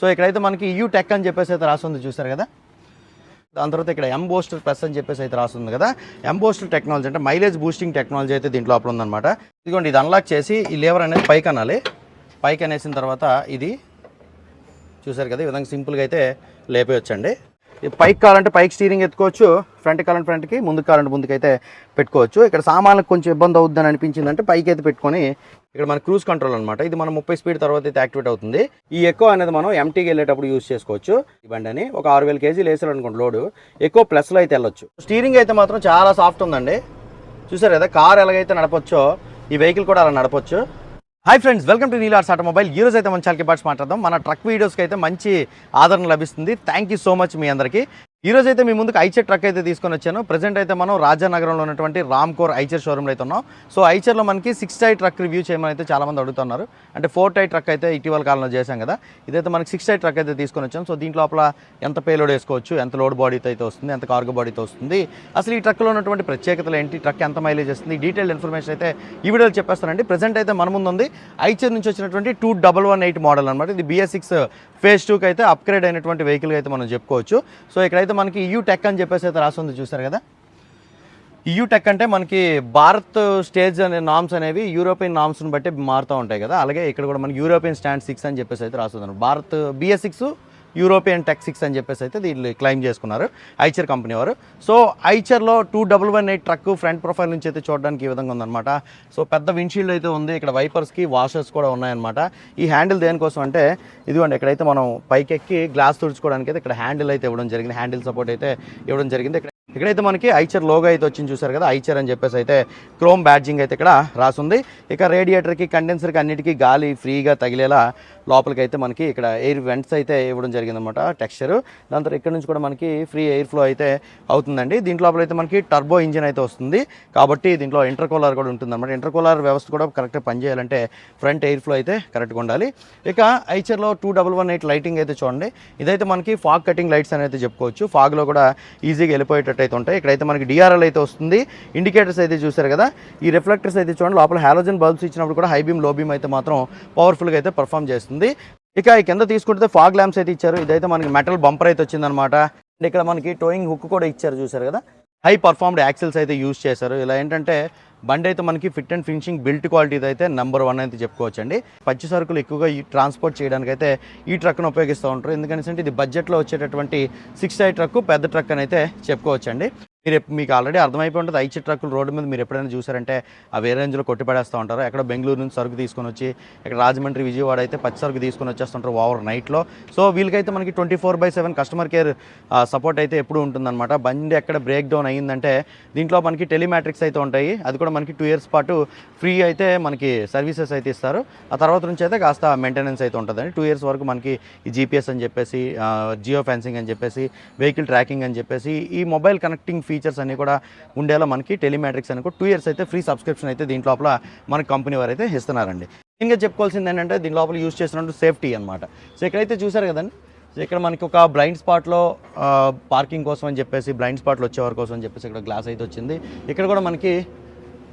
So ఇక్కడైతే మనకి you tech అని చెప్పేసి అయితే రాస్తుంది చూసారు కదా? దాని తర్వాత ఇక్కడ ఎంబోస్టర్ ప్లస్ అని చెప్పేసి అయితే రాస్తుంది కదా? ఎంబోస్టర్ టెక్నాలజీ అంటే మైలేజ్ బూస్టింగ్ టెక్నాలజీ అయితే దీంట్లో లోపల ఉందన్నమాట. ఇదిగోండి ఇది అన్లాక్ చేసి ఈ లేవర్ అనేది పైకి అనాలి. పైకి అనేసిన తర్వాత ఇది చూసారు కదా? ఈ విధంగా సింపుల్గా అయితే లేపేయచ్చండి. పైకి కావాలంటే పైకి స్టీరింగ్ ఎత్తుకోవచ్చు. ఫ్రంట్ కావాలంటే ఫ్రంట్కి ముందుకు కావాలంటే ముందుకు అయితే పెట్టుకోవచ్చు. ఇక్కడ సామాన్లకు కొంచెం ఇబ్బంది అవుతుందని అనిపించిందంటే పైకి అయితే పెట్టుకొని ఇక్కడ మన క్రూజ్ కంట్రోల్ అనమాట ఇది మనం ముప్పై స్పీడ్ తర్వాత అయితే యాక్టివేట్ అవుతుంది. ఈ ఎక్కువ అనేది మనం ఎంటీకి వెళ్ళేటప్పుడు యూస్ చేసుకోవచ్చు. ఈ బండి అని ఒక ఆరు వేల కేజీలు వేసారు అనుకోండి లోడు. ఎక్కువ ప్లస్లో అయితే వెళ్ళొచ్చు. స్టీరింగ్ అయితే మాత్రం చాలా సాఫ్ట్ ఉందండి. చూసారు కదా కార్ ఎలాగైతే నడపచ్చో ఈ వెహికల్ కూడా అలా నడపచ్చు. హాయ్ ఫ్రెండ్స్ వెల్కమ్ టు నీలార్స్ ఆటోమొబైల్ ఈ రోజు అయితే మన చాలకి పాట్స్ మాట్లాడదాం. మన ట్రక్ వీడియోస్కి అయితే మంచి ఆదరణ లభిస్తుంది. థ్యాంక్ యూ సో మచ్ మీ అందరికీ. ఈ రోజు అయితే మీ ముందుకు ఐచర్ ట్రక్ అయితే తీసుకొని వచ్చాను. ప్రజెంట్ అయితే మనం రాజానగరంలో ఉన్నటువంటి రామ్ కోర్ ఐచర్ షోరూమ్లో అయితే ఉన్నాం. సో ఐచర్లో మనకి సిక్స్ టై ట్రక్ రివ్యూ చేయమని అయితే చాలామంది అడుగుతున్నారు. అంటే ఫోర్ టై ట్రక్ అయితే ఇటీవల కాలంలో చేశాం కదా. ఇదైతే మనకి సిక్స్ టై ట్రక్ అయితే తీసుకొని వచ్చాం. సో దీంట్లో లోపల ఎంత పేలోడ్ వేసుకోవచ్చు ఎంత లోడ్ బాడీతో అయితే వస్తుంది ఎంత కార్గో బాడీతో వస్తుంది. అసలు ఈ ట్రక్లో ఉన్నటువంటి ప్రత్యేకతలు ఏంటి ట్రక్ ఎంత మైలేజ్ వస్తుంది డీటెయిల్ ఇన్ఫర్మేషన్ అయితే ఈ వీడియోలో చెప్పేస్తానండి. ప్రజెంట్ అయితే మన ముందు ఉంది. ఐచర్ నుంచి వచ్చినటువంటి two double one eight model అనమాట ఇది బిఎస్ సిక్స్ ఫేజ్ టూకి అయితే అప్గ్రేడ్ అయినటువంటి వెహికల్ అయితే మనం చెప్పుకోవచ్చు. సో ఇక్కడైతే మనకి యూ టెక్ అని చెప్పేసి అయితే రాస్తుంది చూసారు కదా? యూ టెక్ అంటే మనకి భారత్ స్టేజ్ అనే నామ్స్ అనేవి యూరోపియన్ నామ్స్ని బట్టి మారుతూ ఉంటాయి కదా? అలాగే ఇక్కడ కూడా మనకి యూరోపియన్ స్టాండ్ సిక్స్ అని చెప్పేసి అయితే రాస్తుంది Bharat BS six European tech six అని చెప్పేసి అయితే దీన్ని క్లైమ్ చేసుకున్నారు. ఐచర్ కంపెనీ వారు. So ఐచర్లో two double one eight truck front profile నుంచి అయితే చూడడానికి ఈ విధంగా ఉందన్నమాట. సో పెద్ద విండ్షీల్డ్ అయితే ఉంది. ఇక్కడ వైపర్స్కి వాషర్స్ కూడా ఉన్నాయన్నమాట. ఈ హ్యాండిల్ దేనికోసం అంటే ఇదిగోండి ఇక్కడైతే మనం పైకెక్కి గ్లాస్ తుడుచుకోవడానికి అయితే ఇక్కడ హ్యాండిల్ అయితే ఇవ్వడం జరిగింది. హ్యాండిల్ సపోర్ట్ అయితే ఇవ్వడం జరిగింది. ఇక్కడ ఇక్కడైతే మనకి ఐచర్ లోగో అయితే వచ్చింది చూసారు కదా ఐచర్ అని చెప్పేసి అయితే క్రోమ్ బ్యాడ్జింగ్ అయితే ఇక్కడ రాసుంది. ఇక రేడియేటర్కి కండెన్సర్కి అన్నిటికీ గాలి ఫ్రీగా తగిలేలా లోపలికి అయితే మనకి ఇక్కడ ఎయిర్ వెంట్స్ అయితే ఇవ్వడం జరిగిందనమాట టెక్స్చర్ దాని తర్వాత ఇక్కడ నుంచి కూడా మనకి ఫ్రీ ఎయిర్ ఫ్లో అయితే అవుతుందండి. దీంట్లో లోపల అయితే మనకి టర్బో ఇంజిన్ అయితే వస్తుంది. కాబట్టి దీంట్లో ఇంటర్ కూలర్ కూడా ఉంటుందన్నమాట. ఇంటర్ కూలర్ వ్యవస్థ కూడా కరెక్ట్గా పనిచేయాలంటే ఫ్రంట్ ఎయిర్ ఫ్లో అయితే కరెక్ట్గా ఉండాలి. ఇక ఐచర్లో two double one eight lighting అయితే చూడండి. ఇదైతే మనకి ఫాగ్ కటింగ్ లైట్స్ అని అయితే చెప్పుకోవచ్చు. ఫాగ్లో కూడా ఈజీగా వెళ్ళిపోయేటట్టు అయితే ఉంటాయి. ఇక్కడైతే మనకి డిఆర్ఎల్ అయితే వస్తుంది. ఇండికేటర్స్ అయితే చూసారు కదా? ఈ రిఫ్లెక్టర్స్ అయితే చూడండి లోపల హాలోజన్ బల్బ్స్ ఇచ్చినప్పుడు కూడా హై బీమ్లో బీమ్ అయితే మాత్రం పవర్ఫుల్గా అయితే పర్ఫామ్ చేస్తుంది. ఇక ఈ కింద తీసుకుంటే ఫాగ్ ల్యాంప్స్ అయితే ఇచ్చారు. ఇదైతే మనకి మెటల్ బంపర్ అయితే వచ్చిందనమాట అండ్ ఇక్కడ మనకి టోయింగ్ హుక్ కూడా ఇచ్చారు చూసారు కదా? హై పర్ఫార్మ్డ్ యాక్సిల్స్ అయితే యూస్ చేశారు. ఇలా ఏంటంటే బండి అయితే మనకి fit and finishing built quality అయితే నెంబర్ వన్ అయితే చెప్పుకోవచ్చు అండి పచ్చి సరుకులు ఎక్కువగా ఈ ట్రాన్స్పోర్ట్ చేయడానికి అయితే ఈ ట్రక్ను ఉపయోగిస్తూ ఉంటారు. ఎందుకంటే ఇది బడ్జెట్లో వచ్చేటటువంటి సిక్స్ ఐ ట్రక్ పెద్ద ట్రక్ అని అయితే చెప్పుకోవచ్చు అండి మీరు మీకు ఆల్రెడీ అర్థమైపోయి ఉంటుంది. ఐచి ట్రక్కులు రోడ్డు మీద మీరు ఎప్పుడైనా చూసారంటే ఆ వేరే రేంజ్లో కొట్టిపడేస్తూ ఉంటారు. ఎక్కడ బెంగళూరు నుంచి సరుకు తీసుకొని వచ్చి ఇక్కడ రాజమండ్రి విజయవాడ అయితే పచ్చి సరుకు తీసుకొని వచ్చేస్తుంటారు ఓవర్ నైట్లో. సో వీళ్ళకైతే మనకి twenty four by seven customer care support అయితే ఎప్పుడు ఉంటుందన్నమాట. బండి ఎక్కడ బ్రేక్ డౌన్ అయ్యిందంటే దీంట్లో మనకి టెలిమాట్రిక్స్ అయితే ఉంటాయి. అది కూడా మనకి టూ ఇయర్స్ పాటు ఫ్రీ అయితే మనకి సర్వీసెస్ అయితే ఇస్తారు. ఆ తర్వాత నుంచి అయితే కాస్త మెయింటెనెన్స్ అయితే ఉంటుందండి. టూ ఇయర్స్ వరకు మనకి ఈ జీపీఎస్ అని చెప్పేసి జియో ఫెన్సింగ్ అని చెప్పేసి వెహికల్ ట్రాకింగ్ అని చెప్పేసి ఈ మొబైల్ కనెక్టింగ్ ఫీచర్స్ అన్ని కూడా ఉండేలా మనకి టెలిమాట్రిక్స్ అని కూడా టూ ఇయర్స్ అయితే ఫ్రీ సబ్స్క్రిప్షన్ అయితే దీంట్లో లోపల మన కంపెనీ వారు అయితే ఇస్తున్నారండి ఇంకా చెప్పుకోవాల్సింది ఏంటంటే దీని లోపల యూస్ చేసినట్టు సేఫ్టీ అనమాట సో ఇక్కడైతే చూసారు కదండి? సో ఇక్కడ మనకి ఒక బ్లైండ్ స్పాట్లో పార్కింగ్ కోసం అని చెప్పేసి బ్లైండ్ స్పాట్లో వచ్చేవారి కోసం అని చెప్పేసి ఇక్కడ గ్లాస్ అయితే వచ్చింది. ఇక్కడ కూడా మనకి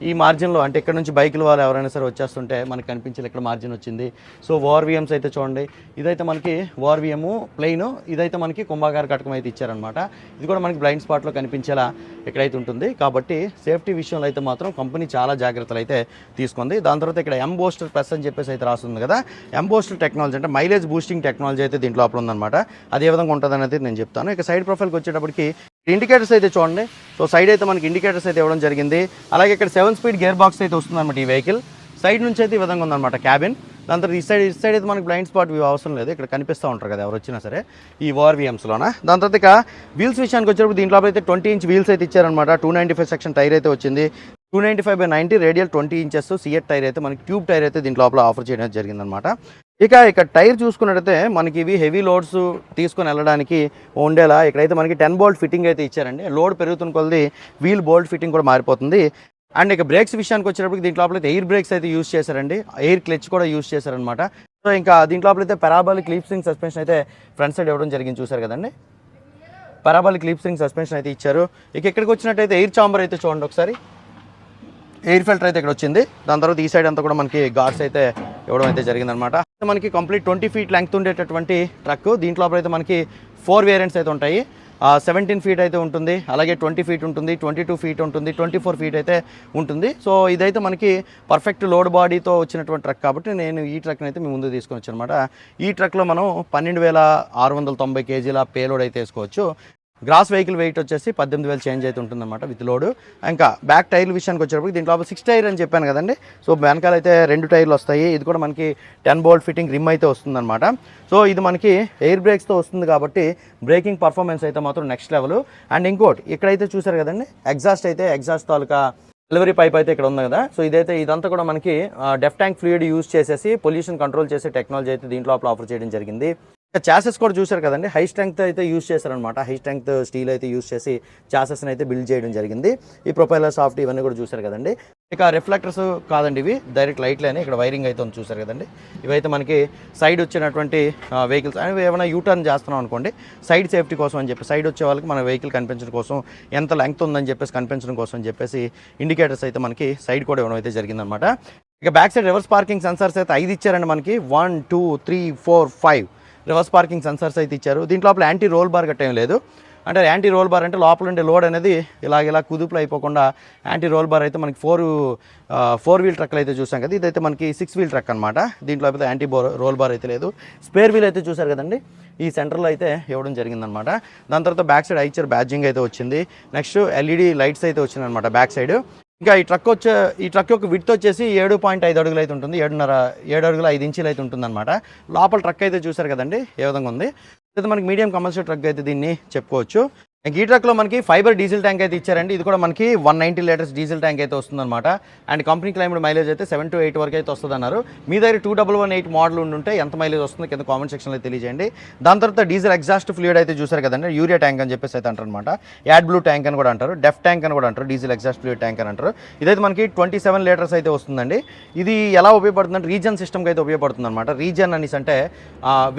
ఈ మార్జిన్లో అంటే ఇక్కడ నుంచి బైకులు వాళ్ళు ఎవరైనా సరే వచ్చేస్తుంటే మనకి కనిపించలేదు ఇక్కడ మార్జిన్ వచ్చింది. సో ఓఆర్విఎమ్స్ అయితే చూడండి. ఇదైతే మనకి ఓఆర్విఎమ్ ప్లెయిన్. ఇదైతే మనకి కుంభాగార కటకం అయితే ఇచ్చారనమాట ఇది కూడా మనకి బ్లైండ్ స్పాట్లో కనిపించేలా ఇక్కడైతే ఉంటుంది. కాబట్టి సేఫ్టీ విషయంలో అయితే మాత్రం కంపెనీ చాలా జాగ్రత్తలు అయితే తీసుకుంది. దాని తర్వాత ఇక్కడ ఎంబోస్టర్ ప్లస్ అని చెప్పేసి అయితే రాస్తుంది కదా. ఎంబోస్టర్ టెక్నాలజీ అంటే మైలేజ్ బూస్టింగ్ టెక్నాలజీ అయితే దీంట్లో అప్పుడు ఉందన్నమాట అదే విధంగా ఉంటుంది అనేది నేను చెప్తాను. ఇక సైడ్ ప్రొఫైల్కి వచ్చేటప్పటికి ఇండికేటర్స్ అయితే చూడండి. సో సైడ్ అయితే మనకి ఇండికేటర్స్ అయితే ఇవ్వడం జరిగింది. అలాగే ఇక్కడ సెవెన్ స్పీడ్ గేర్ బాక్స్ అయితే వస్తుందన్నమాట ఈ వెహికల్ సైడ్ నుంచి అయితే ఈ విధంగా ఉందన్నమాట క్యాబిన్ దాని తర్వాత ఈ సైడ్ ఈ సైడ్ అయితే మనకి బ్లైండ్ స్పాట్ వ్యూ అవసరం లేదు. ఇక్కడ కనిపిస్తూ ఉంటారు కదా ఎవరు వచ్చినా సరే ఈ ఓఆర్వీఎమ్స్లోన దాని తర్వాత ఇక వీల్స్ విషయానికి వచ్చేటప్పుడు దీంట్లో అయితే ట్వంటీ ఇంచ్ వీల్స్ అయితే ఇచ్చారనమాట two ninety five section tyre అయితే వచ్చింది. Two ninety five by ninety radial twenty inches CEAT tyre అయితే మనకి ట్యూబ్ టైర్ అయితే దీని లోపల ఆఫర్ చేయడం జరిగిందనమాట ఇక ఇక్కడ టైర్ చూసుకున్నట్టయితే మనకి ఇవి హెవీ లోడ్స్ తీసుకొని వెళ్ళడానికి ఉండేలా ఇక్కడైతే మనకి టెన్ బోల్ట్ ఫిట్టింగ్ అయితే ఇచ్చారండి. లోడ్ పెరుగుతున్న కొలది వీల్ బోల్ట్ ఫిట్టింగ్ కూడా మారిపోతుంది. అండ్ ఇక బ్రేక్స్ విషయానికి వచ్చేటప్పటికి దీంట్లో లోపల అయితే ఎయిర్ బ్రేక్స్ అయితే యూస్ చేశారండి. ఎయిర్ క్లచ్ కూడా యూస్ చేశారనమాట సో ఇంకా దీంట్లో లోపల అయితే పెరాబాలిక్ లీప్ సస్పెన్షన్ అయితే ఫ్రంట్ సైడ్ ఇవ్వడం జరిగింది చూసారు కదండి. పెరాబాలిక్ లీప్ సస్పెన్షన్ అయితే ఇచ్చారు. ఇక ఇక్కడికి వచ్చినట్టయితే ఎయిర్ చాంబర్ అయితే చూడండి ఒకసారి. ఎయిర్ ఫిల్టర్ అయితే ఇక్కడ వచ్చింది దాని తర్వాత ఈ సైడ్ అంతా కూడా మనకి గార్డ్స్ అయితే ఇవ్వడం అయితే జరిగిందనమాట మనకి కంప్లీట్ ట్వంటీ ఫీట్ లెంగ్త్ ఉండేటటువంటి ట్రక్. దీంట్లో అయితే మనకి ఫోర్ వేరియంట్స్ అయితే ఉంటాయి. సెవెంటీన్ ఫీట్ అయితే ఉంటుంది. అలాగే ట్వంటీ ఫీట్ ఉంటుంది ట్వంటీ టూ ఫీట్ ఉంటుంది ట్వంటీ ఫోర్ ఫీట్ అయితే ఉంటుంది. సో ఇదైతే మనకి పర్ఫెక్ట్ లోడ్ బాడీతో వచ్చినటువంటి ట్రక్ కాబట్టి నేను ఈ ట్రక్ని అయితే మీ ముందు తీసుకొని వచ్చాను ఈ ట్రక్లో మనం పన్నెండు వేల ఆరు వందల తొంభై కేజీల పేలోడ్ అయితే వేసుకోవచ్చు. గ్రాస్ వెహికల్ వెయిట్ వచ్చేసి పద్దెనిమిది వేలు చేంజ్ అయితే ఉంటుందన్నమాట విత్ లోడ్. ఇంకా బ్యాక్ టైర్లు విషయానికి వచ్చేటప్పుడు దీంట్లో సిక్స్ టైర్ అని చెప్పాను కదండి. సో వెనకాల అయితే రెండు టైర్లు వస్తాయి. ఇది కూడా మనకి టెన్ బోల్ట్ ఫిట్టింగ్ రిమ్ అయితే వస్తుందన్నమాట. సో ఇది మనకి ఎయిర్ బ్రేక్స్తో వస్తుంది కాబట్టి బ్రేకింగ్ పర్ఫార్మెన్స్ అయితే మాత్రం నెక్స్ట్ లెవెల్. అండ్ ఇంకోటి ఇక్కడైతే చూసారు కదండి ఎగ్జాస్ట్ అయితే ఎగ్జాస్ట్ తాలూకా డెలివరీ పైప్ అయితే ఇక్కడ ఉంది కదా. సో ఇదైతే ఇదంతా కూడా మనకి డెఫ్ ట్యాంక్ ఫ్లూయిడ్ యూజ్ చేసేసి పొల్యూషన్ కంట్రోల్ చేసే టెక్నాలజీ అయితే దీంట్లో ఆఫర్ చేయడం జరిగింది. చాసెస్ కూడా చూశారు కదండి. హై స్ట్రెంగ్త్ అయితే యూస్ చేశారనమాట హై స్ట్రెంగ్త్ స్టీల్ అయితే యూస్ చేసి చాసెస్ని అయితే బిల్డ్ చేయడం జరిగింది. ఈ ప్రొపైలర్ సాఫ్ట్ ఇవన్నీ కూడా చూశారు కదండి. ఇక రిఫ్లెక్టర్స్ కాదండి ఇవి. డైరెక్ట్ లైట్లేని ఇక్కడ వైరింగ్ అయితే ఉంది చూశారు కదండి. ఇవైతే మనకి సైడ్ వచ్చినటువంటి వెహికల్స్ అని ఏమైనా యూటర్న్ చేస్తున్నాం అనుకోండి. సైడ్ సేఫ్టీ కోసం అని చెప్పి సైడ్ వచ్చే వాళ్ళకి మన వెహికల్ కనిపించడం కోసం ఎంత లెంగ్త్ ఉందని చెప్పేసి కనిపించడం కోసం అని చెప్పేసి ఇండికేటర్స్ అయితే మనకి సైడ్ కూడా ఇవ్వడం అయితే జరిగిందనమాట ఇక back side reverse parking sensors అయితే ఐదు ఇచ్చారండి మనకి. One two three four five reverse parking sensors అయితే ఇచ్చారు. దీంట్లో లోపల యాంటీ రోల్ బార్ గట్ట లేదు. అంటే యాంటీ రోల్ బార్ అంటే లోపల ఉండే లోడ్ అనేది ఇలాగ ఇలా కుదుపులు అయిపోకుండా యాంటీ రోల్ బార్ అయితే మనకి ఫోర్ ఫోర్ వీల్ ట్రక్లు అయితే చూసాం కదా. ఇదైతే మనకి సిక్స్ వీల్ ట్రక్ అనమాట దీంట్లో అయితే యాంటీ బో రోల్ బార్ అయితే లేదు. స్పేర్ వీల్ అయితే చూసారు కదండి. ఈ సెంటర్లో అయితే ఇవ్వడం జరిగిందనమాట దాని తర్వాత బ్యాక్ సైడ్ ఐచర్ బ్యాడ్జింగ్ అయితే వచ్చింది. నెక్స్ట్ ఎల్ఈడి లైట్స్ అయితే వచ్చిందనమాట బ్యాక్ సైడ్. ఇంకా ఈ ట్రక్ వచ్చే ఈ ట్రక్ యొక్క విడ్త్ వచ్చేసి ఏడు పాయింట్ ఐదు అడుగులు అయితే ఉంటుంది. ఏడున్నర ఏడు అడుగులు ఐదు ఇంచులు అయితే ఉంటుంది అనమాట లోపల ట్రక్ అయితే చూసారు కదండి ఏ విధంగా ఉంది? అయితే మనకి మీడియం కమర్షియల్ ట్రక్ అయితే దీన్ని చెప్పుకోవచ్చు. ఈ ట్రక్లో మనకి ఫైబర్ డీజిల్ ట్యాంక్ అయితే ఇచ్చారండి. ఇది కూడా మనకి one ninety litres diesel tank అయితే వస్తుందన్నమాట. అండ్ కంపెనీ క్లైమ్డ్ మైలేజ్ అయితే సెవెన్ టు ఎయిట్ వరకు అయితే వస్తుంది అన్నారు మీ దగ్గర two double one eight model ఉంటే ఎంత మైలేజ్ వస్తుంది కింద కామెంట్ సెక్షన్లో తెలియజేయండి. దాని తర్వాత డీజిల్ ఎగ్జాస్ట్ ఫ్లూయిడ్ అయితే చూసారు కదండి. యూరియా ట్యాంక్ అని చెప్పేసి అయితే అంటారు అనమాట యాడ్ బ్లూ ట్యాంక్ అని కూడా అంటారు. డెఫ్ ట్యాంక్ అని కూడా అంటారు. డీజిల్ ఎగ్జాస్ట్ ఫ్లూయిడ్ ట్యాంక్ అని అంటారు. ఇదైతే మనకి ట్వంటీ సెవెన్ లీటర్స్ అయితే వస్తుందండి. ఇది ఎలా ఉపయోగపడుతుందంటే రీజన్ సిస్టమ్కి అయితే ఉపయోగపడుతుంది అనమాట రీజన్ అనేసి అంటే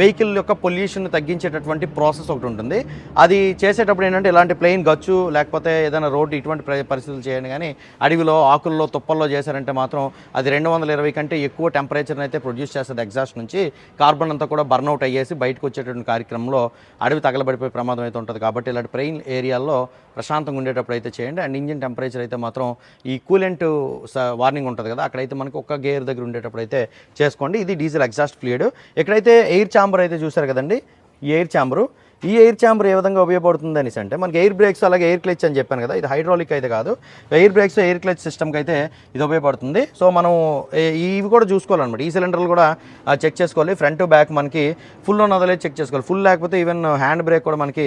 వెహికల్ యొక్క పొల్యూషన్ తగ్గించేటటువంటి ప్రాసెస్ ఒకటి ఉంటుంది. అది చేసేటప్పుడు ఏంటంటే ఇలాంటి ప్లెయిన్ గచ్చు లేకపోతే ఏదైనా రోడ్డు ఇటువంటి పరిస్థితులు చేయండి కానీ అడవిలో ఆకుల్లో తుప్పల్లో చేశారంటే మాత్రం అది రెండు వందల ఇరవై కంటే ఎక్కువ టెంపరేచర్ని అయితే ప్రొడ్యూస్ చేస్తుంది ఎగ్జాస్ట్ నుంచి. కార్బన్ అంతా కూడా బర్న్అవుట్ అయ్యేసి బయటకు వచ్చేటువంటి కార్యక్రమంలో అడవి తగలబడిపోయే ప్రమాదం అయితే ఉంటుంది కాబట్టి ఇలాంటి ప్లెయిన్ ఏరియాల్లో ప్రశాంతంగా ఉండేటప్పుడు అయితే చేయండి. అండ్ ఇంజిన్ టెంపరేచర్ అయితే మాత్రం ఈ కూలెంట్ వార్నింగ్ ఉంటుంది కదా అక్కడైతే మనకు ఒక్క గేర్ దగ్గర ఉండేటప్పుడు అయితే చేసుకోండి. ఇది డీజిల్ ఎగ్జాస్ట్ ఫ్లూయిడ్ ఇక్కడైతే ఎయిర్ ఛాంబర్ అయితే చూసారు కదండి? ఈ ఎయిర్ ఛాంబరు ఈ ఎయిర్ ఛాంబర్ ఏ విధంగా ఉపయోగపడుతుంది అనేసి అంటే మనకి ఎయిర్ బ్రేక్స్ అలాగే ఎయిర్ క్లచ్ అని చెప్పాను కదా ఇది హైడ్రాలిక్ అయితే కాదు. ఎయిర్ బ్రేక్స్ ఎయిర్ క్లచ్ సిస్టమ్కి అయితే ఇది ఉపయోగపడుతుంది. సో మనం ఇవి కూడా చూసుకోవాలన్నమాట. ఈ సిలిండర్లు కూడా చెక్ చేసుకోవాలి. ఫ్రంట్ బ్యాక్ మనకి ఫుల్ ఉన్నదో చెక్ చేసుకోవాలి. ఫుల్ లేకపోతే ఈవెన్ హ్యాండ్ బ్రేక్ కూడా మనకి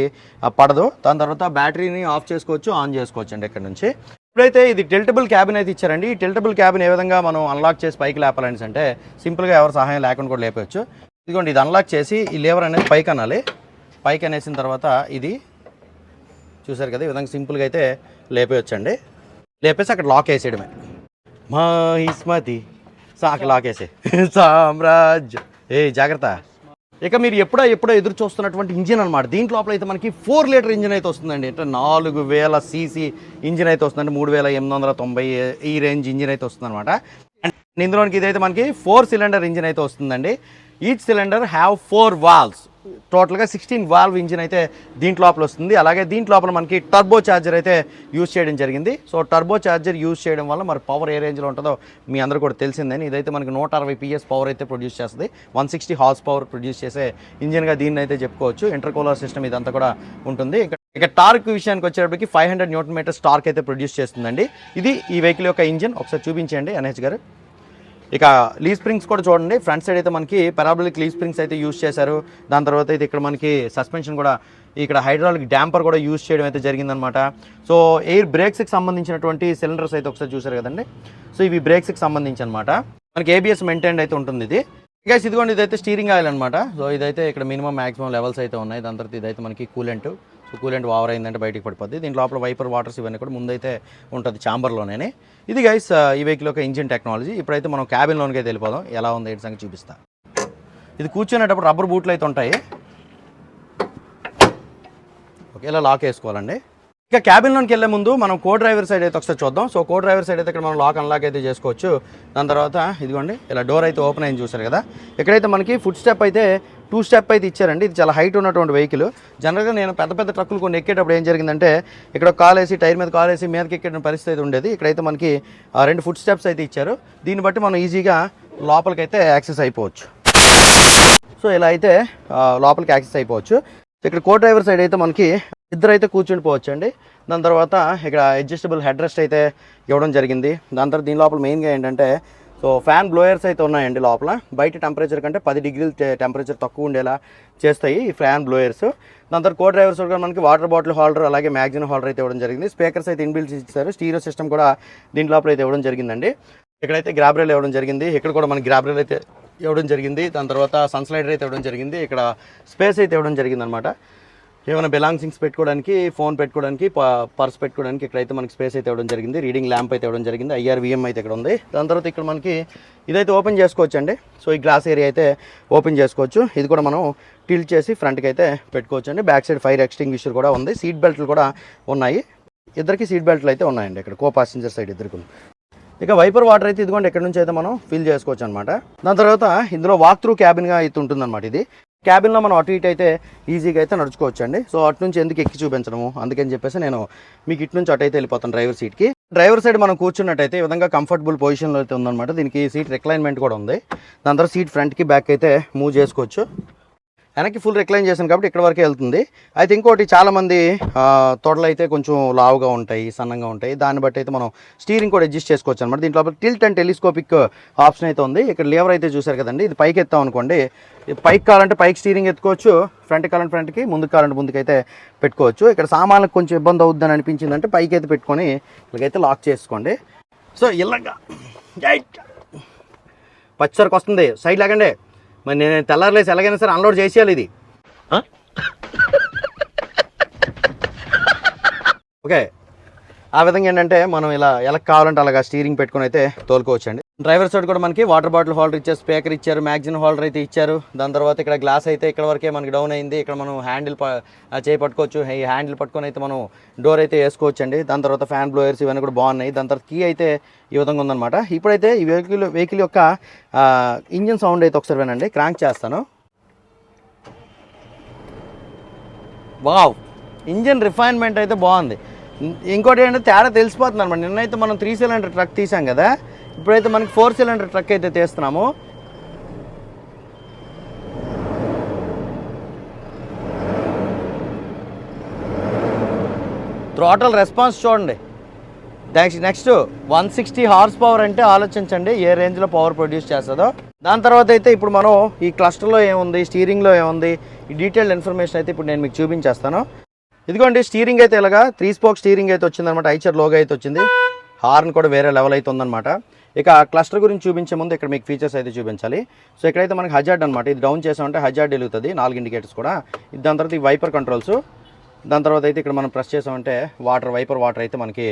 పడదు. దాని తర్వాత బ్యాటరీని ఆఫ్ చేసుకోవచ్చు ఆన్ చేసుకోవచ్చు అండి ఇక్కడ నుంచి. ఇప్పుడైతే ఇది టెల్టబుల్ క్యాబిన్ అయితే ఇచ్చారండి. ఈ టెల్టబుల్ క్యాబిన్ ఏ విధంగా మనం అన్లాక్ చేసి పైకి లేపాలని అంటే సింపుల్గా ఎవరు సహాయం లేకుండా కూడా లేపవచ్చు ఇదిగోండి ఇది అన్లాక్ చేసి ఈ లేవర్ అనేది పైకి అనాలి. పైకి అనేసిన తర్వాత ఇది చూసారు కదా ఈ విధంగా సింపుల్గా అయితే లేపేయచ్చండి. లేపేసి అక్కడ లాక్ వేసేయడమే. మా ఇస్మతి సాకి లాక్ వేసే సామ్రాజ్ ఏ జాగ్రత్త. ఇక మీరు ఎప్పుడో ఎప్పుడో ఎదురు చూస్తున్నటువంటి ఇంజిన్ అనమాట దీంట్ లోపల అయితే మనకి ఫోర్ లీటర్ ఇంజిన్ అయితే వస్తుందండి. అంటే నాలుగు వేల సీసీ ఇంజిన్ అయితే వస్తుందండి. మూడు వేల ఎనిమిది వందల తొంభై ఈ రేంజ్ ఇంజిన్ అయితే వస్తుంది అనమాట అండ్ ఇందులోనికి ఇదైతే మనకి ఫోర్ సిలిండర్ ఇంజిన్ అయితే వస్తుందండి. Each cylinder have four valves. టోటల్గా సిక్స్టీన్ వాల్వ్ ఇంజిన్ అయితే దీంట్ లోపల వస్తుంది. అలాగే దీంట్ లోపల మనకి టర్బో ఛార్జర్ అయితే యూజ్ చేయడం జరిగింది. సో టర్బో ఛార్జర్ యూజ్ చేయడం వల్ల మరి పవర్ ఏ రేంజ్లో ఉంటుందో మీ అందరూ కూడా తెలిసిందని. ఇదైతే మనకి నూట అరవై పిఎస్ పవర్ అయితే ప్రొడ్యూస్ చేస్తుంది. One sixty horse power produce చేసే ఇంజిన్గా దీన్ని అయితే చెప్పుకోవచ్చు. ఇంటర్కూలర్ సిస్టమ్ ఇదంతా కూడా ఉంటుంది. ఇక ఇక టార్క్ విషయానికి వచ్చేటప్పటికి five hundred newton metres torque అయితే ప్రొడ్యూస్ చేస్తుందండి. ఇది ఈ వెహికల్ యొక్క ఇంజిన్. ఒకసారి చూపించండి ఎన్హెచ్ గారు. ఇక లీ స్ప్రింగ్స్ కూడా చూడండి. ఫ్రంట్ సైడ్ అయితే మనకి పెరాబలిక్ లీ స్ప్రింగ్స్ అయితే యూస్ చేశారు. దాని తర్వాత అయితే ఇక్కడ మనకి సస్పెన్షన్ కూడా ఇక్కడ హైడ్రాలిక్ డ్యాంపర్ కూడా యూస్ చేయడం అయితే జరిగిందనమాట సో ఎయిర్ బ్రేక్స్కి సంబంధించినటువంటి సిలిండర్స్ అయితే ఒకసారి చూసారు కదండి? సో ఇవి బ్రేక్స్కి సంబంధించి అనమాట మనకి ఏబిఎస్ మెయింటైన్ అయితే ఉంటుంది ఇది గైస్ ఇదిగోండి ఇదైతే స్టీరింగ్ ఆయిల్ అనమాట సో ఇదైతే ఇక్కడ మినిమం మాక్సిమం లెవెల్స్ అయితే ఉన్నాయి. దాని తర్వాత ఇదైతే మనకి కూలెంట్ సో కూలెంట్ ఓవర్ అయిందంటే బయటికి పడిపోద్ది. దీని లోపల వైపర్ వాటర్స్ ఇవన్నీ కూడా ముందైతే ఉంటుంది ఛాంబర్లోనే ఇది గైస్ uh, ఈ వెహికల్ యొక్క ఇంజిన్ టెక్నాలజీ ఇప్పుడైతే మనం క్యాబిన్లోనికి అయితే వెళ్ళిపోదాం. ఎలా ఉంది ఏంటి సంగతి చూపిస్తా. ఇది కూర్చునేటప్పుడు రబ్బర్ బూట్లు అయితే ఉంటాయి. ఓకే ఇలా లాక్ వేసుకోవాలండి. ఇక క్యాబిన్లోకి వెళ్ళే ముందు మనం కో డ్రైవర్ సైడ్ అయితే ఒకసారి చూద్దాం. సో కో డ్రైవర్ సైడ్ అయితే ఇక్కడ మనం లాక్ అన్లాక్ అయితే చేసుకోవచ్చు. దాని తర్వాత ఇదిగోండి ఇలా డోర్ అయితే ఓపెన్ అయింది చూసారు కదా. ఇక్కడైతే మనకి ఫుడ్ స్టెప్ అయితే టూ స్టెప్ అయితే ఇచ్చారండి. ఇది చాలా హైట్ ఉన్నటువంటి వెహికల్ జనరల్గా నేను పెద్ద పెద్ద ట్రక్కులు కొన్ని ఎక్కేటప్పుడు ఏం జరిగిందంటే ఇక్కడ కాల్ వేసి టైర్ మీద కాల్ వేసి మీదకి ఎక్కే పరిస్థితి అయితే ఉండేది. ఇక్కడైతే మనకి రెండు ఫుడ్ స్టెప్స్ అయితే ఇచ్చారు. దీన్ని బట్టి మనం ఈజీగా లోపలికైతే యాక్సెస్ అయిపోవచ్చు. సో ఇలా అయితే లోపలికి యాక్సెస్ అయిపోవచ్చు. ఇక్కడ కో డ్రైవర్ సైడ్ అయితే మనకి ఇద్దరు అయితే కూర్చుని పోవచ్చు అండి దాని తర్వాత ఇక్కడ అడ్జస్టబుల్ హెడ్ రెస్ట్ అయితే ఇవ్వడం జరిగింది. దాని తర్వాత దీని లోపల మెయిన్గా ఏంటంటే సో ఫ్యాన్ బ్లోయర్స్ అయితే ఉన్నాయండి లోపల. బయట టెంపరేచర్ కంటే పది డిగ్రీలు టెంపరేచర్ తక్కువ ఉండేలా చేస్తాయి ఈ ఫ్యాన్ బ్లోయర్స్ దాని తర్వాత కో డ్రైవర్స్ కూడా మనకి వాటర్ బాటిల్ హోల్డర్ అలాగే మ్యాగ్జిన్ హోల్డర్ అయితే ఇవ్వడం జరిగింది. స్పీకర్స్ అయితే ఇన్బిల్ట్ ఇచ్చారు స్టీరియో సిస్టమ్ కూడా దీని లోపల అయితే ఇవ్వడం జరిగిందండి. ఇక్కడైతే గ్రాబ్రేల్ ఇవ్వడం జరిగింది. ఇక్కడ కూడా మనకి గ్రాబ్రేల్ అయితే ఇవ్వడం జరిగింది. దాని తర్వాత సన్స్లైడర్ అయితే ఇవ్వడం జరిగింది. ఇక్కడ స్పేస్ అయితే ఇవ్వడం జరిగింది అనమాట ఏమైనా బిలాంగ్సింగ్స్ పెట్టుకోవడానికి ఫోన్ పెట్టుకోవడానికి పర్స్ పెట్టుకోవడానికి ఇక్కడైతే మనకి స్పేస్ అయితే ఇవ్వడం జరిగింది. రీడింగ్ ల్యాంప్ అయితే ఇవ్వడం జరిగింది. ఐఆర్విఎం అయితే ఇక్కడ ఉంది. దాని తర్వాత ఇక్కడ మనకి ఇదైతే ఓపెన్ చేసుకోవచ్చు అండి సో ఈ గ్లాస్ ఏరియా అయితే ఓపెన్ చేసుకోవచ్చు. ఇది కూడా మనం టిల్ట్ చేసి ఫ్రంట్కి అయితే పెట్టుకోవచ్చు అండి బ్యాక్ సైడ్ ఫైర్ ఎక్స్టింగ్విషర్ కూడా ఉంది. సీట్ బెల్ట్లు కూడా ఉన్నాయి. ఇద్దరికి సీట్ బెల్ట్లు అయితే ఉన్నాయండి ఇక్కడ. కో ప్యాసింజర్ సైడ్ ఇద్దరికి. ఇక వైపర్ వాటర్ అయితే ఇదిగోండి ఎక్కడి నుంచి అయితే మనం ఫిల్ చేసుకోవచ్చు అనమాట దాని తర్వాత ఇందులో వాక్ త్రూ క్యాబిన్గా అయితే ఉంటుందన్నమాట ఇది. క్యాబిన్లో మనం అటు ఇటు అయితే ఈజీగా అయితే నడుచుకోవచ్చు అండి సో అటు నుంచి ఎందుకు ఎక్కి చూపించడము? అందుకని చెప్పేసి నేను మీకు ఇటు నుంచి అటు అయితే వెళ్ళిపోతాను డ్రైవర్ సీట్కి. డ్రైవర్ సైడ్ మనం కూర్చున్నట్టయితే ఈ విధంగా కంఫర్టబుల్ పొజిషన్లో అయితే ఉందన్నమాట. దీనికి సీట్ రిక్లైన్మెంట్ కూడా ఉంది. దాని తర్వాత సీట్ ఫ్రంట్కి బ్యాక్ అయితే మూవ్ చేసుకోవచ్చు. వెనక్కి ఫుల్ రిక్లైన్ చేశాను కాబట్టి ఇక్కడ వరకే వెళ్తుంది. అయితే ఇంకోటి చాలామంది తోటలు అయితే కొంచెం లావుగా ఉంటాయి సన్నంగా ఉంటాయి. దాన్ని బట్టి అయితే మనం స్టీరింగ్ కూడా అడ్జస్ట్ చేసుకోవచ్చు అనమాట దీంట్లో టిల్ట్ అండ్ టెలిస్కోపిక్ ఆప్షన్ అయితే ఉంది. ఇక్కడ లేవర్ అయితే చూసారు కదండి ఇది పైకి ఎత్తాం అనుకోండి. పైకి కావాలంటే పైకి స్టీరింగ్ ఎత్తుకోవచ్చు. ఫ్రంట్ కావాలంటే ఫ్రంట్కి ముందుకు కావాలంటే ముందుకు అయితే పెట్టుకోవచ్చు. ఇక్కడ సామాన్లకు కొంచెం ఇబ్బంది అవుద్దని అనిపించిందంటే పైకి అయితే పెట్టుకొని ఇలాగైతే లాక్ చేసుకోండి. సో ఇలాగా. పచ్చరికి వస్తుంది. సైడ్ లాగండి. మరి నేను తెల్లారలేసి ఎలాగైనా సరే అన్లోడ్ చేసేయాలి ఇది. ఓకే. ఆ విధంగా ఏంటంటే మనం ఇలా ఎలా కావాలంటే అలాగా స్టీరింగ్ పెట్టుకుని అయితే తోలుకోవచ్చు అండి డ్రైవర్ సైడ్ కూడా మనకి వాటర్ బాటిల్ హోల్డర్ ఇచ్చారు స్పీకర్ ఇచ్చారు మ్యాగ్జిన్ హోల్డర్ అయితే ఇచ్చారు. దాని తర్వాత ఇక్కడ గ్లాస్ అయితే ఇక్కడ వరకే మనకి డౌన్ అయింది. ఇక్కడ మనం హ్యాండిల్ చేయి పట్టుకోవచ్చు. ఈ హ్యాండిల్ పట్టుకొని అయితే మనం డోర్ అయితే వేసుకోవచ్చు అండి దాని తర్వాత ఫ్యాన్ బ్లోయర్స్ ఇవన్నీ కూడా బాగున్నాయి. దాని తర్వాత కీ అయితే ఈ విధంగా ఉందన్నమాట. ఇప్పుడైతే ఈ వెహికల్ వెహికల్ యొక్క ఇంజిన్ సౌండ్ అయితే ఒకసారి వినండి. క్రాంక్ చేస్తాను. వావ్! ఇంజిన్ రిఫైన్మెంట్ అయితే బాగుంది. ఇంకోటి ఏంటంటే తేడా తెలిసిపోతుంది అనమాట నిన్నైతే మనం త్రీ సిలిండర్ ట్రక్ తీసాం కదా. ఇప్పుడైతే మనకి ఫోర్ సిలిండర్ ట్రక్ అయితే తీస్తున్నాము. త్రోటల్ రెస్పాన్స్ చూడండి. Next next one sixty horse power అంటే ఆలోచించండి ఏ రేంజ్లో పవర్ ప్రొడ్యూస్ చేస్తుందో. దాని తర్వాత అయితే ఇప్పుడు మనం ఈ క్లస్టర్లో ఏముంది స్టీరింగ్లో ఏముంది ఈ డీటెయిల్డ్ ఇన్ఫర్మేషన్ అయితే ఇప్పుడు నేను మీకు చూపించేస్తాను. ఇదిగోండి స్టీరింగ్ అయితే ఇలాగా త్రీ స్పోక్ స్టీరింగ్ అయితే వచ్చిందనమాట ఐచర్ లోగా అయితే వచ్చింది. హార్న్ కూడా వేరే లెవెల్ అయితే ఉందన్నమాట ఇక క్లస్టర్ గురించి చూపించే ముందు ఇక్కడ మీకు ఫీచర్స్ అయితే చూపించాలి. సో ఇక్కడైతే మనకి హజార్డ్ అనమాట ఇది డౌన్ చేసామంటే హజార్డ్ వెలుగుతుంది. నాలుగు ఇండికేటర్స్ కూడా. ఇది దాని తర్వాత ఈ వైపర్ కంట్రోల్స్ దాని తర్వాత అయితే ఇక్కడ మనం ప్రెస్ చేసామంటే వాటర్ వైపర్ వాటర్ అయితే మనకి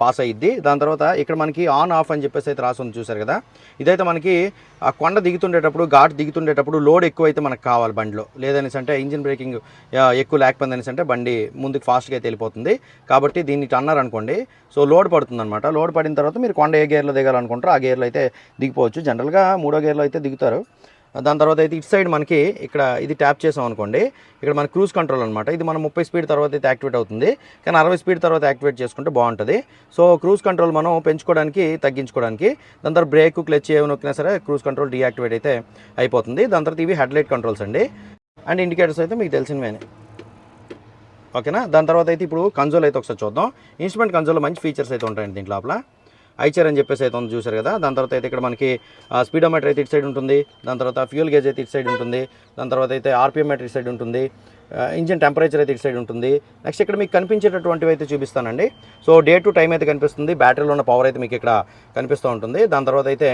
పాస్ అయ్యిద్ది దాని తర్వాత ఇక్కడ మనకి ఆన్ ఆఫ్ అని చెప్పేసి అయితే రాసి ఉంది చూసారు కదా. ఇదైతే మనకి ఆ కొండ దిగుతుండేటప్పుడు ఘాట్ దిగుతుండేటప్పుడు లోడ్ ఎక్కువ అయితే మనకు కావాలి బండిలో. లేదనేసి అంటే ఇంజిన్ బ్రేకింగ్ ఎక్కువ లేకపోయింది అనేసి అంటే బండి ముందుకు ఫాస్ట్గా అయితే వెళ్ళిపోతుంది. కాబట్టి దీన్ని ఇటు అన్నారు అనుకోండి. సో లోడ్ పడుతుంది అనమాట లోడ్ పడిన తర్వాత మీరు కొండ ఏ గేర్లో దిగాలనుకుంటారో ఆ గేర్లో అయితే దిగిపోవచ్చు. జనరల్గా మూడో గేర్లో అయితే దిగుతారు. దాని తర్వాత అయితే ఇటు సైడ్ మనకి ఇక్కడ ఇది ట్యాప్ చేసాం అనుకోండి. ఇక్కడ మన క్రూజ్ కంట్రోల్ అనమాట ఇది మనం ముప్పై స్పీడ్ తర్వాత అయితే యాక్టివేట్ అవుతుంది. కానీ అరవై స్పీడ్ తర్వాత యాక్టివేట్ చేసుకుంటే బాగుంటుంది. సో క్రూజ్ కంట్రోల్ మనం పెంచుకోవడానికి తగ్గించుకోవడానికి దాని తర్వాత బ్రేక్ క్లచ్ ఏమి నొక్కినా సరే క్రూజ్ కంట్రోల్ డీయాక్టివేట్ అయితే అయిపోతుంది. దాని తర్వాత ఇవి హెడ్లైట్ కంట్రోల్స్ అండి. అండ్ ఇండికేటర్స్ అయితే మీకు తెలిసినవేనే ఓకేనా? దాని తర్వాత అయితే ఇప్పుడు కన్సోల్ అయితే ఒకసారి చూద్దాం. ఇన్స్ట్రుమెంట్ కన్సోల్లో మంచి ఫీచర్స్ అయితే ఉంటాయండి దీంట్లో లోపల. ఐచర్ అని చెప్పేసి అయితే ఉంది చూసారు కదా? దాని తర్వాత అయితే ఇక్కడ మనకి స్పీడోమీటర్ అయితే ఇటు సైడ్ ఉంటుంది. దాని తర్వాత ఫ్యూల్ గేజ్ అయితే ఇటు సైడ్ ఉంటుంది. దాని తర్వాత అయితే ఆర్పిఎం మీటర్ ఇటు సైడ్ ఉంటుంది. ఇంజిన్ టెంపరేచర్ అయితే ఇటు సైడ్ ఉంటుంది. నెక్స్ట్ ఇక్కడ మీకు కనిపించేటటువంటివి అయితే చూపిస్తానండి. సో డే టు టైం అయితే కనిపిస్తుంది. బ్యాటరీలో ఉన్న పవర్ అయితే మీకు ఇక్కడ కనిపిస్తూ ఉంటుంది. దాని తర్వాత అయితే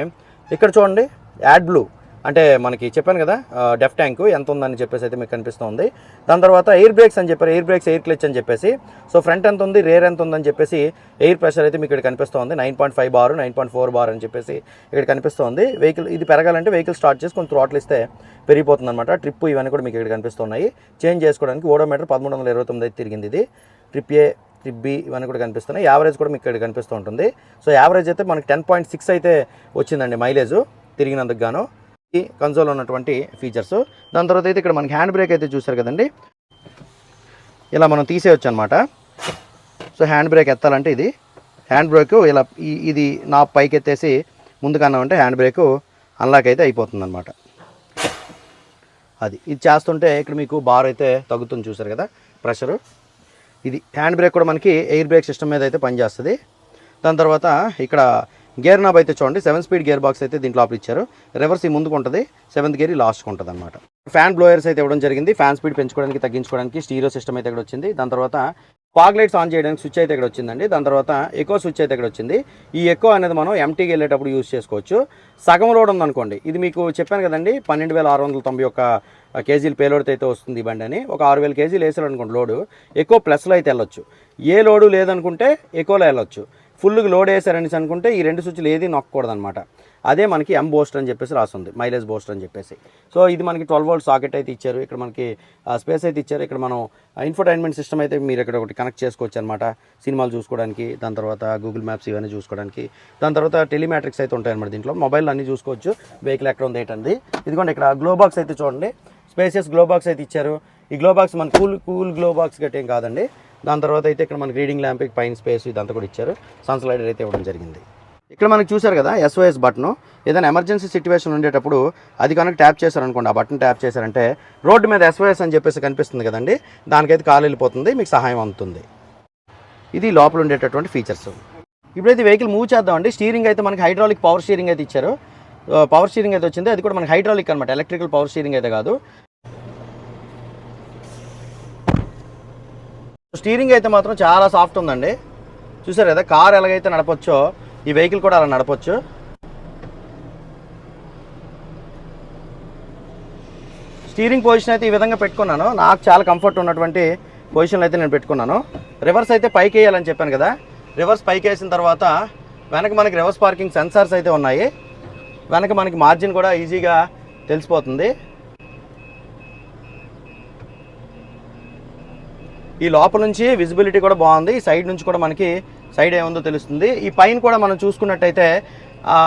ఇక్కడ చూడండి యాడ్ బ్లూ. అంటే మనకి చెప్పాను కదా డెఫ్ ట్యాంక్ ఎంత ఉందని చెప్పేసి అయితే మీకు కనిపిస్తుంది. దాని తర్వాత ఎయిర్ బ్రేక్స్ అని చెప్పారు ఎయిర్ బ్రేక్స్ ఎయిర్ క్లిచ్ అని చెప్పేసి. సో ఫ్రంట్ ఎంత ఉంది రేర్ ఎంత ఉందని చెప్పేసి ఎయిర్ ప్రెషర్ అయితే మీకు ఇక్కడ కనిపిస్తుంది. Nine point five bar nine point four bar అని చెప్పేసి ఇక్కడ కనిపిస్తుంది. వెహికల్ ఇది పెరగాలంటే వెహికల్ స్టార్ట్ చేసి కొంచెం థ్రాట్లు ఇస్తే పెరిగిపోతుంది అనమాట ట్రిప్ ఇవన్నీ కూడా మీకు ఇక్కడ కనిపిస్తున్నాయి. చేంజ్ చేసుకోవడానికి ఓడోమీటర్ పదమూడు వందల ఇరవై తొమ్మిది అయితే తిరిగింది ఇది. ట్రిప్ ఏ బి ఇవన్నీ కూడా కనిపిస్తున్నాయి. యావరేజ్ కూడా మీకు ఇక్కడ కనిపిస్తూ ఉంటుంది. సో యావరేజ్ అయితే మనకి టెన్ పాయింట్ సిక్స్ అయితే వచ్చిందండి మైలేజ్ తిరిగినందుకు గాను. కన్సోల్ ఉన్నటువంటి ఫీచర్స్ దాని తర్వాత అయితే ఇక్కడ మనకి హ్యాండ్ బ్రేక్ అయితే చూసారు కదండి. ఇలా మనం తీసేయచ్చు అనమాట సో హ్యాండ్ బ్రేక్ ఎత్తాలంటే ఇది. హ్యాండ్ బ్రేక్ ఇలా ఈ- ఇది నా పైకి ఎత్తేసి ముందుకన్నా ఉంటే హ్యాండ్ బ్రేక్ అన్లాక్ అయితే అయిపోతుంది అనమాట అది. ఇది చేస్తుంటే ఇక్కడ మీకు బార్ అయితే తగ్గుతుంది చూసారు కదా ప్రెషరు ఇది హ్యాండ్ బ్రేక్ కూడా మనకి ఎయిర్ బ్రేక్ సిస్టమ్ మీద అయితే పనిచేస్తుంది. దాని తర్వాత ఇక్కడ గేర్ నాబ్ అయితే చూడండి. సెవెన్ స్పీడ్ గేర్ బాక్స్ అయితే దీంట్లో లోపల ఇచ్చారు. రివర్స్ ఈ ముందుకు ఉంటుంది. సెవెంత్ గేర్ లాస్ట్కి ఉంటుంది అనమాట ఫ్యాన్ బ్లోయర్స్ అయితే ఇవ్వడం జరిగింది. ఫ్యాన్ స్పీడ్ పెంచుకోవడానికి తగ్గించుకోవడానికి స్టీరియో సిస్టమ్ అయితే ఇక్కడ వచ్చింది. దాని తర్వాత ఫాగ్ లైట్స్ ఆన్ చేయడానికి స్విచ్ అయితే ఇక్కడ వచ్చిందండి. దాని తర్వాత ఎక్కువ స్విచ్ అయితే ఇక్కడ వచ్చింది. ఈ ఎక్కువ అనేది మనం ఎంటీకి వెళ్ళేటప్పుడు యూస్ చేసుకోవచ్చు. సగం లోడ్ ఉందనుకోండి. ఇది మీకు చెప్పాను కదండి. పన్నెండు వేల ఆరు వందల తొంభై ఒక్క కేజీలు పేలోడ్తో అయితే వస్తుంది ఈ బండి అని. ఒక ఆరు వేల కేజీలు వేసాడు అనుకోండి లోడు. ఎక్కువ ప్లస్లో అయితే వెళ్ళొచ్చు. ఏ లోడు లేదనుకుంటే ఎక్కువలో వెళ్ళొచ్చు. ఫుల్గా లోడ్ వేసారని అనుకుంటే ఈ రెండు స్విచ్లు ఏది నొక్కకూడదు అనమాట అదే మనకి ఎం బోస్టర్ అని చెప్పేసి రాస్తుంది. మైలేజ్ బోస్టర్ అని చెప్పేసి. సో ఇది మనకి ట్వెల్వ్ వోల్ట్ సాకెట్ అయితే ఇచ్చారు. ఇక్కడ మనకి స్పేస్ అయితే ఇచ్చారు. ఇక్కడ మనం ఇన్ఫర్టైన్మెంట్ సిస్టమ్ అయితే మీరు ఇక్కడ ఒకటి కనెక్ట్ చేసుకోవచ్చు అనమాట సినిమాలు చూసుకోవడానికి దాని తర్వాత గూగుల్ మ్యాప్స్ ఇవన్నీ చూసుకోవడానికి. దాని తర్వాత టెలిమాట్రిక్స్ అయితే ఉంటాయి అనమాట దీంట్లో. మొబైల్ అన్నీ చూసుకోవచ్చు. వెహికల్ ఎక్కడ ఉంది ఏంటంది ఇదిగోండి ఇక్కడ గ్లో బాక్స్ అయితే చూడండి. స్పేసెస్ గ్లో బాక్స్ అయితే ఇచ్చారు. ఈ గ్లో బాక్స్ మన కూల్ కూల్ గ్లో బాక్స్ గట్టి ఏం కాదండి. దాని తర్వాత అయితే ఇక్కడ మనకి రీడింగ్ ల్యాంప్ పైన స్పేస్ ఇదంతా కూడా ఇచ్చారు. సన్ స్లైడర్ అయితే ఇవ్వడం జరిగింది. ఇక్కడ మనకు చూసారు కదా ఎస్ఓఎస్ బటన్. ఏదైనా ఎమర్జెన్సీ సిచ్యువేషన్ ఉండేటప్పుడు అది కనుక ట్యాప్ చేశారనుకోండి ఆ బటన్ ట్యాప్ చేశారంటే రోడ్డు మీద ఎస్ఓఎస్ అని చెప్పేసి కనిపిస్తుంది కదండి దానికైతే కాలు వెళ్ళిపోతుంది మీకు సహాయం అందుతుంది. ఇది లోపల ఉండేటటువంటి ఫీచర్స్ ఇప్పుడైతే వెహికల్ మూవ్ చేద్దామండి. స్టీరింగ్ అయితే మనకి హైడ్రాలిక్ పవర్ స్టీరింగ్ అయితే ఇచ్చారు. పవర్ స్టీరింగ్ అయితే వచ్చింది. అది కూడా మనకి హైడ్రాలిక్ అనమాట ఎలక్ట్రికల్ పవర్ స్టీరింగ్ అయితే కాదు. స్టీరింగ్ అయితే మాత్రం చాలా సాఫ్ట్ ఉందండి. చూసారు కదా కార్ ఎలాగైతే నడపొచ్చో ఈ వెహికల్ కూడా అలా నడపచ్చు. స్టీరింగ్ పొజిషన్ అయితే ఈ విధంగా పెట్టుకున్నాను. నాకు చాలా కంఫర్ట్ ఉన్నటువంటి పొజిషన్లో అయితే నేను పెట్టుకున్నాను. రివర్స్ అయితే పైకి వేయాలని చెప్పాను కదా. రివర్స్ పైకి వేసిన తర్వాత వెనక మనకి రివర్స్ పార్కింగ్ సెన్సార్స్ అయితే ఉన్నాయి. వెనక మనకి మార్జిన్ కూడా ఈజీగా తెలిసిపోతుంది. ఈ లోపల నుంచి విజిబిలిటీ కూడా బాగుంది. ఈ సైడ్ నుంచి కూడా మనకి సైడ్ ఏముందో తెలుస్తుంది. ఈ పైన కూడా మనం చూసుకున్నట్టయితే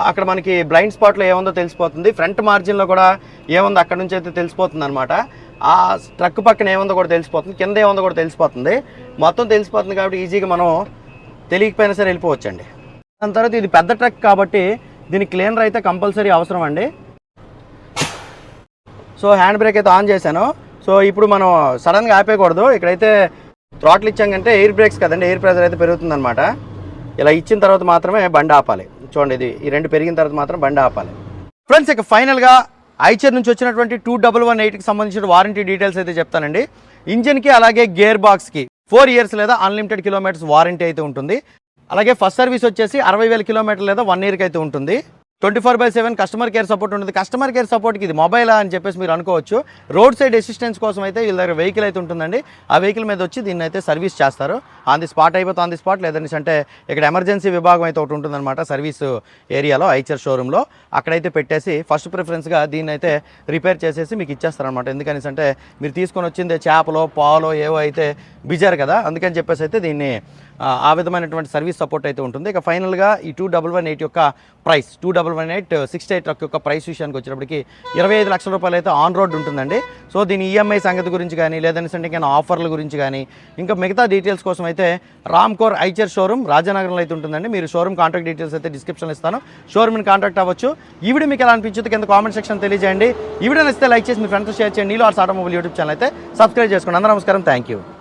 అక్కడ మనకి బ్లైండ్ స్పాట్లో ఏముందో తెలిసిపోతుంది. ఫ్రంట్ మార్జిన్లో కూడా ఏముందో అక్కడ నుంచి అయితే తెలిసిపోతుంది అనమాట ఆ ట్రక్ పక్కన ఏముందో కూడా తెలిసిపోతుంది. కింద ఏముందో కూడా తెలిసిపోతుంది. మొత్తం తెలిసిపోతుంది కాబట్టి ఈజీగా మనం తెలియకపోయినా సరే వెళ్ళిపోవచ్చండి. దాని తర్వాత ఇది పెద్ద ట్రక్ కాబట్టి దీనికి క్లీనర్ అయితే కంపల్సరీ అవసరం అండి. సో హ్యాండ్ బ్రేక్ అయితే ఆన్ చేశాను. సో ఇప్పుడు మనం సడన్గా ఆపేయకూడదు. ఇక్కడైతే థ్రాట్లు ఇచ్చాకంటే ఎయిర్ బ్రేక్స్ కదండి ఎయిర్ ప్రెషర్ అయితే పెరుగుతుందన్నమాట. ఇలా ఇచ్చిన తర్వాత మాత్రమే బండి ఆపాలి. చూడండి ఇది ఈ రెండు పెరిగిన తర్వాత మాత్రం బండి ఆపాలి. ఫ్రెండ్స్ ఇక ఫైనల్గా ఐచర్ నుంచి వచ్చినటువంటి టూ డబల్ వన్ ఎయిట్కి సంబంధించిన వారంటీ డీటెయిల్స్ అయితే చెప్తానండి. ఇంజిన్కి అలాగే గేర్ బాక్స్కి ఫోర్ ఇయర్స్ లేదా అన్లిమిటెడ్ కిలోమీటర్స్ వారంటీ అయితే ఉంటుంది. అలాగే ఫస్ట్ సర్వీస్ వచ్చేసి అరవై వేల కిలోమీటర్లు లేదా వన్ ఇయర్కి అయితే ఉంటుంది. Twenty four by seven customer care support ఉంటుంది. కస్టమర్ కేర్ సపోర్ట్కి ఇది మొబైలా అని చెప్పేసి మీరు అనుకోవచ్చు. రోడ్ సైడ్ అసిస్టెన్స్ కోసం అయితే వీళ్ళ దగ్గర వెహికల్ అయితే ఉంటుందండి. ఆ వెహికల్ మీద వచ్చి దీన్ని అయితే సర్వీస్ చేస్తారు. ఆన్ ది స్పాట్ అయిపోతే ఆన్ ది స్పాట్ లేదని అంటే ఇక్కడ ఎమర్జెన్సీ విభాగం అయితే ఒకటి ఉంటుందన్నమాట సర్వీస్ ఏరియాలో ఐచర్ షోరూంలో. అక్కడైతే పెట్టేసి ఫస్ట్ ప్రిఫరెన్స్గా దీన్ని అయితే రిపేర్ చేసేసి మీకు ఇచ్చేస్తారనమాట ఎందుకని అంటే మీరు తీసుకొని వచ్చింది చేపలో పాలో ఏవో అయితే బిజారు కదా అందుకని చెప్పేసి అయితే దీన్ని ఆ, విధమైనటువంటి సర్వీస్ సపోర్ట్ అయితే ఉంటుంది. ఇక ఫైనల్గా ఈ టూ డబల్ వన్ ఎయిట్ యొక్క price two double one eight six eight యొక్క ప్రైస్ విషయానికి వచ్చినప్పటికి ఇరవై ఐదు లక్షల రూపాయలు అయితే ఆన్ రోడ్ ఉంటుందండి. సో దీని ఈఎంఐ సంగతి గురించి కానీ లేదని ఇంకా ఆఫర్ల గురించి కానీ ఇంకా మిగతా డీటెయిల్స్ కోసం అయితే రామ్కోర్ ఐచర్ షోరూమ్ రాజానగరంలో అయితే ఉంటుందండి. మీరు షోరూమ్ కాంటాక్ట్ డీటెయిల్స్ అయితే డిస్క్రిప్షన్లో ఇస్తాను. షోరూమ్ని కాంటాక్ట్ అవ్వచ్చు. ఈ వీడియో మీకు ఎలా అనిపించింది కింద కామెంట్ సెక్షన్ తెలియజేయండి. ఈ వీడియో నచ్చితే లైక్ చేసి మీ ఫ్రెండ్స్ షేర్ చేయండి. నీళ్ళు ఆర్స్ ఆటోమొబైల్ యూట్యూబ్ ఛానల్ అయితే సబ్స్క్రైబ్ చేసుకోండి. అందరూ నమస్కారం. Thank you